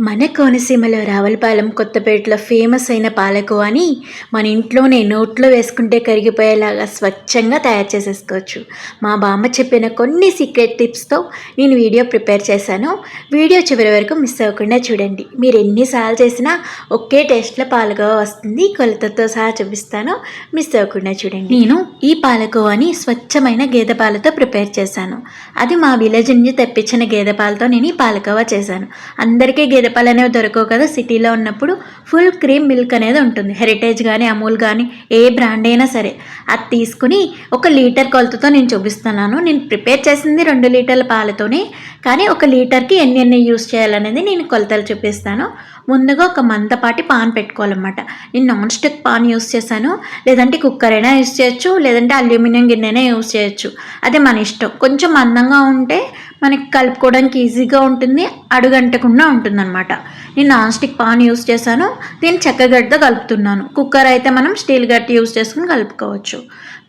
మన కోనసీమలో రావులపాలెం కొత్తపేటలో ఫేమస్ అయిన పాలకోవాని మన ఇంట్లోనే నోట్లో వేసుకుంటే కరిగిపోయేలాగా స్వచ్ఛంగా తయారు చేసేసుకోవచ్చు. మా బామ్మ చెప్పిన కొన్ని సీక్రెట్ టిప్స్తో నేను వీడియో ప్రిపేర్ చేశాను. వీడియో చివరి వరకు మిస్ అవ్వకుండా చూడండి. మీరు ఎన్నిసార్లు చేసినా ఒకే టేస్ట్లో పాలకోవా వస్తుంది. కొలతతో సహా చూపిస్తాను. మిస్ అవ్వకుండా చూడండి. నేను ఈ పాలకోవాని స్వచ్ఛమైన గేదె పాలతో ప్రిపేర్ చేశాను. అది మా విలేజ్ నుంచి తెప్పించిన గేదె పాలతో నేను ఈ పాలకోవా చేశాను. అందరికీ గేదె పాలు అనేవి దొరకవు కదా సిటీలో ఉన్నప్పుడు. ఫుల్ క్రీమ్ మిల్క్ అనేది ఉంటుంది. హెరిటేజ్ కానీ అమూల్ కానీ ఏ బ్రాండ్ అయినా సరే. అది తీసుకుని ఒక లీటర్ కొలతతో నేను చూపిస్తున్నాను. నేను ప్రిపేర్ చేసింది రెండు లీటర్ల పాలతోనే. కానీ ఒక లీటర్కి ఎన్ని ఎన్ని యూస్ చేయాలనేది నేను కొలతలు చూపిస్తాను. ముందుగా ఒక మందపాటి పాన్ పెట్టుకోవాలన్నమాట. నేను నాన్ స్టిక్ పాన్ యూస్ చేశాను. లేదంటే కుక్కర్ అయినా యూస్ చేయొచ్చు. లేదంటే అల్యూమినియం గిన్నె అయినా యూస్ చేయొచ్చు. అది మన ఇష్టం. కొంచెం మందంగా ఉంటే మనకి కలుపుకోవడానికి ఈజీగా ఉంటుంది అడుగంటకుండా ఉంటుందన్నమాట. నేను నాన్ స్టిక్ పాన్ యూస్ చేశాను దీన్ని చెక్కగడ్డతో కలుపుతున్నాను. కుక్కర్ అయితే మనం స్టీల్ గట్టి యూస్ చేసుకుని కలుపుకోవచ్చు.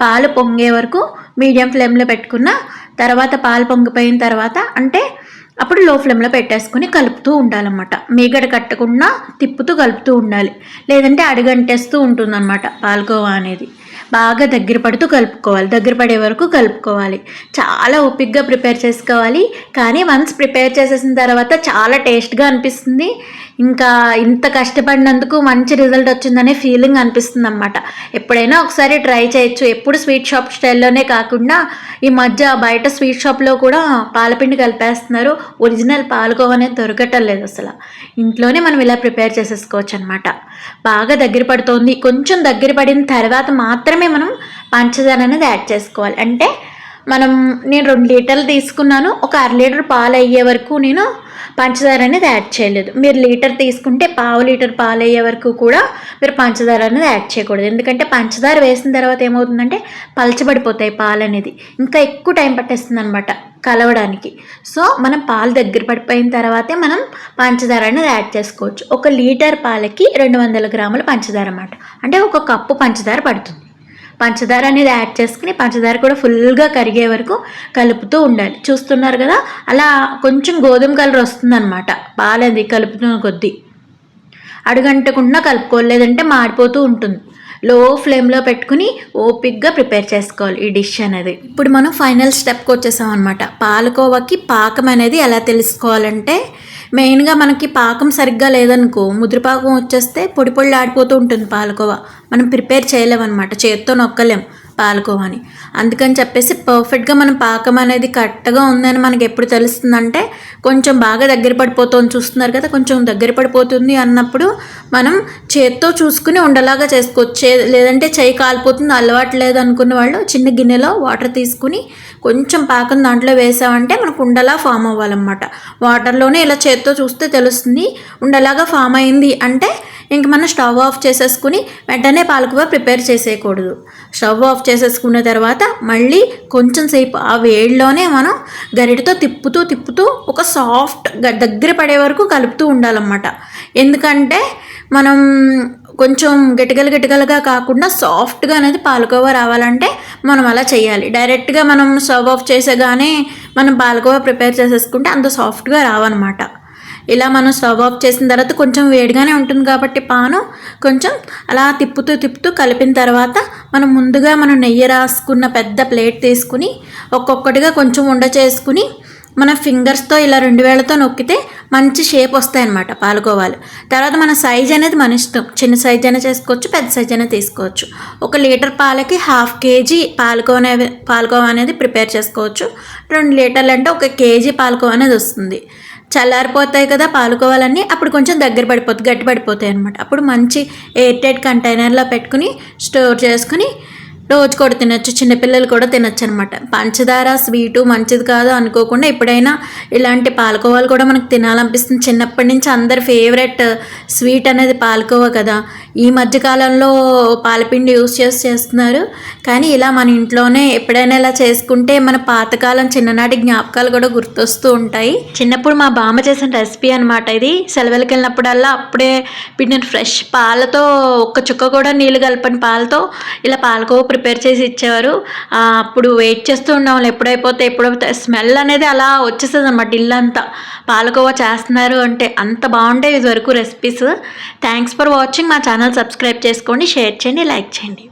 పాలు పొంగే వరకు మీడియం ఫ్లేమ్లో పెట్టుకున్న తర్వాత పాలు పొంగిపోయిన తర్వాత అంటే అప్పుడు లో ఫ్లేమ్లో పెట్టేసుకుని కలుపుతూ ఉండాలన్నమాట. మీగడ కట్టకుండా తిప్పుతూ కలుపుతూ ఉండాలి. లేదంటే అడుగంటేస్తూ ఉంటుందన్నమాట పాల్కోవా అనేది. బాగా దగ్గర పడుతూ కలుపుకోవాలి. దగ్గర పడే వరకు కలుపుకోవాలి. చాలా ఓపిక్గా ప్రిపేర్ చేసుకోవాలి. కానీ వన్స్ ప్రిపేర్ చేసేసిన తర్వాత చాలా టేస్ట్గా అనిపిస్తుంది. ఇంకా ఇంత కష్టపడినందుకు మంచి రిజల్ట్ వచ్చిందనే ఫీలింగ్ అనిపిస్తుంది అనమాట ఎప్పుడైనా ఒకసారి ట్రై చేయొచ్చు. ఎప్పుడు స్వీట్ షాప్ స్టైల్లోనే కాకుండా ఈ మధ్య బయట స్వీట్ షాప్లో కూడా పాలపిండి కలిపేస్తున్నారు. ఒరిజినల్ పాలకోవ అనేది దొరకటం లేదు అసలు. ఇంట్లోనే మనం ఇలా ప్రిపేర్ చేసేసుకోవచ్చు అనమాట బాగా దగ్గర పడుతోంది. కొంచెం దగ్గర పడిన తర్వాత మాత్రమే మనం పంచదార అనేది యాడ్ చేసుకోవాలి. అంటే మనం నేను రెండు లీటర్లు తీసుకున్నాను ఒక అర లీటర్ పాలు అయ్యే వరకు నేను పంచదార అనేది యాడ్ చేయలేదు. మీరు లీటర్ తీసుకుంటే పావు లీటర్ పాలు అయ్యే వరకు కూడా మీరు పంచదార అనేది యాడ్ చేయకూడదు. ఎందుకంటే పంచదార వేసిన తర్వాత ఏమవుతుందంటే పలచబడిపోతాయి పాలు అనేది ఇంకా ఎక్కువ టైం పట్టేస్తుంది అనమాట కలవడానికి. సో మనం పాలు దగ్గర పడిపోయిన తర్వాతే మనం పంచదార అనేది యాడ్ చేసుకోవచ్చు. ఒక లీటర్ పాలకి రెండు వందల గ్రాముల పంచదార అన్నమాట. అంటే ఒక కప్పు పంచదార పడుతుంది. పంచదార అనేది యాడ్ చేసుకుని పంచదార కూడా ఫుల్గా కరిగే వరకు కలుపుతూ ఉండాలి. చూస్తున్నారు కదా? అలా కొంచెం గోధుమ కలర్ వస్తుందన్నమాట. బాగాలేదు కలుపుతున్న కొద్దీ. అడుగంటకుండా కలుపుకోలేదంటే మాడిపోతూ ఉంటుంది. లో ఫ్లేమ్లో పెట్టుకుని ఓపిక్గా ప్రిపేర్ చేసుకోవాలి ఈ డిష్ అనేది. ఇప్పుడు మనం ఫైనల్ స్టెప్కి వచ్చేసాం అనమాట పాలకోవాకి పాకం అనేది ఎలా తెలుసుకోవాలంటే మెయిన్గా మనకి పాకం సరిగ్గా లేదనుకో ముద్రపాకం వచ్చేస్తే పొడి పొడి ఆడిపోతూ ఉంటుంది పాలకోవా. మనం ప్రిపేర్ చేయలేమన్నమాట. చేత్తో నొక్కలేం. పాలకోవాని అందుకని చెప్పేసి పర్ఫెక్ట్గా మనం పాకం అనేది కరెక్ట్గా ఉందని మనకి ఎప్పుడు తెలుస్తుందంటే కొంచెం బాగా దగ్గర పడిపోతుంది చూస్తున్నారు కదా కొంచెం దగ్గర పడిపోతుంది అన్నప్పుడు మనం చేత్తో చూసుకుని ఉండలాగా చేసుకోవచ్చు. లేదంటే చేయి కాలిపోతుంది అలవాటు లేదు అనుకున్న వాళ్ళు చిన్న గిన్నెలో వాటర్ తీసుకుని కొంచెం పాకం దాంట్లో వేసామంటే మనకు ఉండలా ఫామ్ అవ్వాలన్నమాట. వాటర్లోనే ఇలా చేత్తో చూస్తే తెలుస్తుంది ఉండలాగా ఫామ్ అయింది అంటే ఇంక మనం స్టవ్ ఆఫ్ చేసేసుకుని వెంటనే పాలకువ ప్రిపేర్ చేసేయకూడదు. స్టవ్ ఆఫ్ చేసేసుకున్న తర్వాత మళ్ళీ కొంచెం సేపు ఆ వేడిలోనే మనం గరిటతో తిప్పుతూ తిప్పుతూ ఒక సాఫ్ట్ దగ్గర పడే వరకు కలుపుతూ ఉండాలన్నమాట. ఎందుకంటే మనం కొంచెం గట్టిగలు గట్టిగలుగా కాకుండా సాఫ్ట్గా అనేది పాలకోవా రావాలంటే మనం అలా చేయాలి. డైరెక్ట్గా మనం సర్వ్ ఆఫ్ చేసేగానే మనం పాలకోవా ప్రిపేర్ చేసేసుకుంటే అంత సాఫ్ట్గా రావన్నమాట. ఇలా మనం స్టవ్ ఆఫ్ చేసిన తర్వాత కొంచెం వేడిగానే ఉంటుంది కాబట్టి పాను కొంచెం అలా తిప్పుతూ తిప్పుతూ కలిపిన తర్వాత మనం ముందుగా మనం నెయ్యి రాసుకున్న పెద్ద ప్లేట్ తీసుకుని ఒక్కొక్కటిగా కొంచెం ఉండ చేసుకుని మన ఫింగర్స్తో ఇలా రెండు వేలతో నొక్కితే మంచి షేప్ వస్తాయి అనమాట పాలకోవాలు. తర్వాత మన సైజ్ అనేది మన ఇష్టం. చిన్న సైజ్ అయినా చేసుకోవచ్చు పెద్ద సైజ్ అయినా తీసుకోవచ్చు. ఒక లీటర్ పాలకి హాఫ్ కేజీ పాలకో అనేది పాలకోవ అనేది ప్రిపేర్ చేసుకోవచ్చు. రెండు లీటర్లు అంటే ఒక కేజీ పాలకోవ అనేది వస్తుంది. చల్లారిపోతాయి కదా పాలుకోవాలన్నీ అప్పుడు కొంచెం దగ్గర పడిపోతుంది గట్టి పడిపోతాయి అనమాట అప్పుడు మంచి ఎయిర్ టైట్ కంటైనర్లో పెట్టుకుని స్టోర్ చేసుకుని రోజు కూడా తినచ్చు చిన్నపిల్లలు కూడా తినచ్చు అనమాట పంచదార స్వీటు మంచిది కాదు అనుకోకుండా ఎప్పుడైనా ఇలాంటి పాలకోవాలు కూడా మనకు తినాలనిపిస్తుంది. చిన్నప్పటి నుంచి అందరి ఫేవరెట్ స్వీట్ అనేది పాలకోవా కదా. ఈ మధ్యకాలంలో పాలపిండి యూస్ చేసి చేస్తున్నారు. కానీ ఇలా మన ఇంట్లోనే ఎప్పుడైనా ఇలా చేసుకుంటే మన పాతకాలం చిన్ననాటి జ్ఞాపకాలు కూడా గుర్తొస్తూ ఉంటాయి. చిన్నప్పుడు మా బామ్మ చేసిన రెసిపీ అనమాట ఇది. సెలవులకి వెళ్ళినప్పుడల్లా అప్పుడే పిండిన ఫ్రెష్ పాలతో ఒక్క చుక్క కూడా నీళ్ళు కలపని పాలతో ఇలా పాలకోవ ప్రిపేర్ చేసి ఇచ్చేవారు. అప్పుడు వెయిట్ చేస్తూ ఉన్నాం ఎప్పుడైపోతే ఎప్పుడైపోతే స్మెల్ అనేది అలా వచ్చేస్తుంది అనమాట ఇల్లంతా. పాలకోవా చేస్తున్నారు అంటే అంత బాగుండేవి ఇది వరకు రెసిపీస్ థ్యాంక్స్ ఫర్ వాచింగ్ మా ఛానల్ సబ్స్క్రైబ్ చేసుకోండి షేర్ చేయండి లైక్ చేయండి.